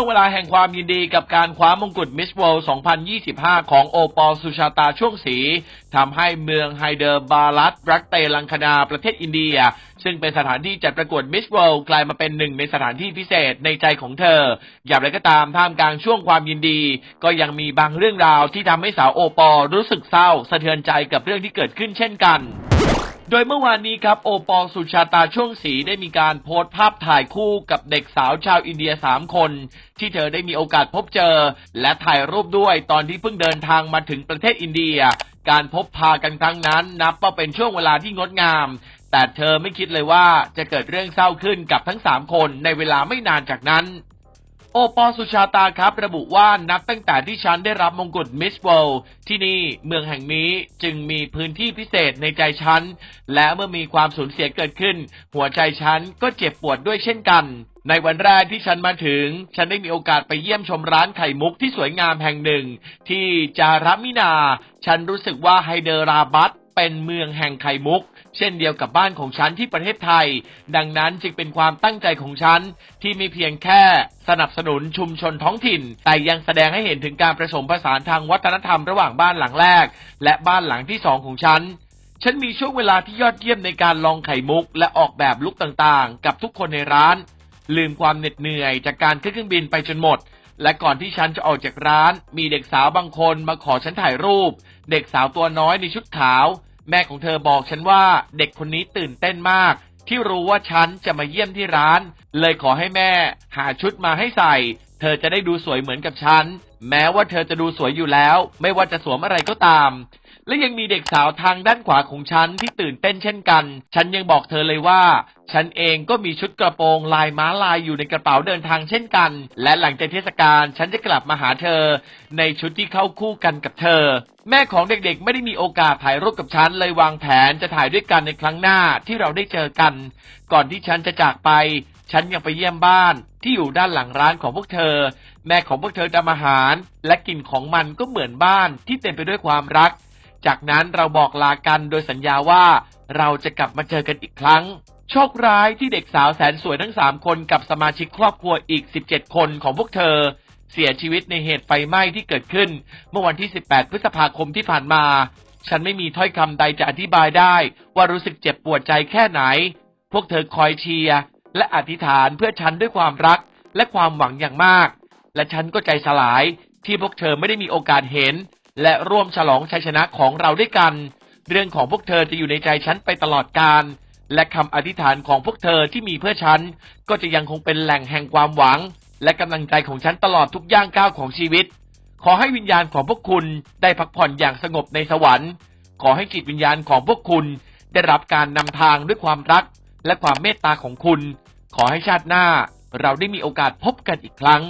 วงเวลาแห่งความยินดีกับการคว้ามงกุฎมิส w ว r l d 2025 ของโอปอลสุชาตาช่วงสีทำให้เมืองไฮเดอร์บาลัสรักเตลังคนาประเทศอินเดีย ซึ่งเป็นสถานที่จัดประกวดมิส w ว r l d กลายมาเป็นหนึ่งในสถานที่พิเศษในใจของเธอ อย่างไรก็ตามท่ามกลางช่วงความยินดี ก็ยังมีบางเรื่องราวที่ทำให้สาวโอปอลรู้สึกเศร้า สะเทือนใจกับเรื่องที่เกิดขึ้นเช่นกัน โดยเมื่อวานนี้ครับโอปอลสุชาตาช่วงสีได้มีการโพสต์ภาพถ่ายคู่กับเด็กสาวชาวอินเดียสามคน ที่เธอได้มีโอกาสพบเจอ และถ่ายรูปด้วยตอนที่เพิ่งเดินทางมาถึงประเทศอินเดีย การพบพากันครั้งนั้น นับว่าเป็นช่วงเวลาที่งดงาม แต่เธอไม่คิดเลยว่าจะเกิดเรื่องเศร้าขึ้นกับทั้งสามคนในเวลาไม่นานจากนั้น โอปอสุชาตาครับ ระบุว่านับตั้งแต่ที่ฉันได้รับมงกุฎมิสเวิลด์ที่นี่เมืองแห่งนี้จึงมีพื้นที่พิเศษในใจฉัน และเมื่อมีความสูญเสียเกิดขึ้น หัวใจฉันก็เจ็บปวดด้วยเช่นกัน ในวันแรกที่ฉันมาถึง ฉันได้มีโอกาสไปเยี่ยมชมร้านไข่มุกที่สวยงามแห่งหนึ่ง ที่จารามินา ฉันรู้สึกว่าไฮเดราบัต เป็นเมืองแห่งไข่มุก เช่นเดียวกับบ้านของฉันที่ประเทศไทย ดังนั้นจึงเป็นความตั้งใจของฉันที่ไม่เพียงแค่สนับสนุนชุมชนท้องถิ่น แต่ยังแสดงให้เห็นถึงการผสมผสานทางวัฒนธรรมระหว่างบ้านหลังแรก และบ้านหลังที่สองของฉันฉันมีช่วงเวลาที่ยอดเยี่ยมในการลองไข่มุก และออกแบบลุกต่างๆ กับทุกคนในร้าน ลืมความเหน็ดเหนื่อยจากการขึ้นเครื่องบินไปจนหมด และก่อนที่ฉันจะออกจากร้าน มีเด็กสาวบางคนมาขอฉันถ่ายรูป เด็กสาวตัวน้อยในชุดขาว แม่ของเธอบอกฉันว่าเด็กคนนี้ตื่นเต้นมาก ที่รู้ว่าฉันจะมาเยี่ยมที่ร้าน เลยขอให้แม่ หาชุดมาให้ใส่ เธอจะได้ดูสวยเหมือนกับฉัน แม้ว่าเธอจะดูสวยอยู่แล้ว ไม่ว่าจะสวมอะไรก็ตาม และยังมีเด็กสาวทางด้านขวาของฉันที่ตื่นเต้นเช่นกัน ฉันยังบอกเธอเลยว่า ฉันเองก็มีชุดกระโปรงลายม้าลายอยู่ในกระเป๋าเดินทางเช่นกัน และหลังจากเทศกาลฉันจะกลับมาหาเธอ ในชุดที่เข้าคู่กันกับเธอ แม่ของเด็กๆ ไม่ได้มีโอกาสถ่ายรูปกับฉันเลยวางแผนจะถ่ายด้วยกันในครั้งหน้าที่เราได้เจอกัน ก่อนที่ฉันจะจากไป ฉันยังไปเยี่ยมบ้านที่อยู่ด้านหลังร้านของพวกเธอ แม่ของพวกเธอทำอาหาร และกลิ่นของมันก็เหมือนบ้านที่เต็มไปด้วยความรัก จากนั้นเราบอกลากันโดยสัญญาว่า เราจะกลับมาเจอกันอีกครั้ง โชคร้ายที่เด็กสาวแสนสวยทั้งสามคนกับสมาชิกครอบครัวอีก 17 คนของพวกเธอ เสียชีวิตในเหตุไฟไหม้ที่เกิดขึ้น เมื่อวันที่ 18 พฤษภาคมที่ผ่านมา ฉันไม่มีถ้อยคำใดจะอธิบายได้ ว่ารู้สึกเจ็บปวดใจแค่ไหน พวกเธอคอยเชียร์ และอธิษฐานเพื่อฉันด้วยความรักและความหวังอย่างมาก และฉันก็ใจสลายที่พวกเธอไม่ได้มีโอกาสเห็น และร่วมฉลองชัยชนะของเราด้วยกัน เรื่องของพวกเธอจะอยู่ในใจฉันไปตลอดกาลและคำอธิษฐานของพวกเธอที่มีเพื่อฉัน ก็จะยังคงเป็นแหล่งแห่งความหวัง และกำลังใจของฉันตลอดทุกย่างก้าวของชีวิต ขอให้วิญญาณของพวกคุณได้พักผ่อนอย่างสงบในสวรรค์ ขอให้จิตวิญญาณของพวกคุณได้รับการนำทางด้วยความรัก และความเมตตาของคุณ ขอให้ชาติหน้าเราได้มีโอกาสพบกันอีกครั้ง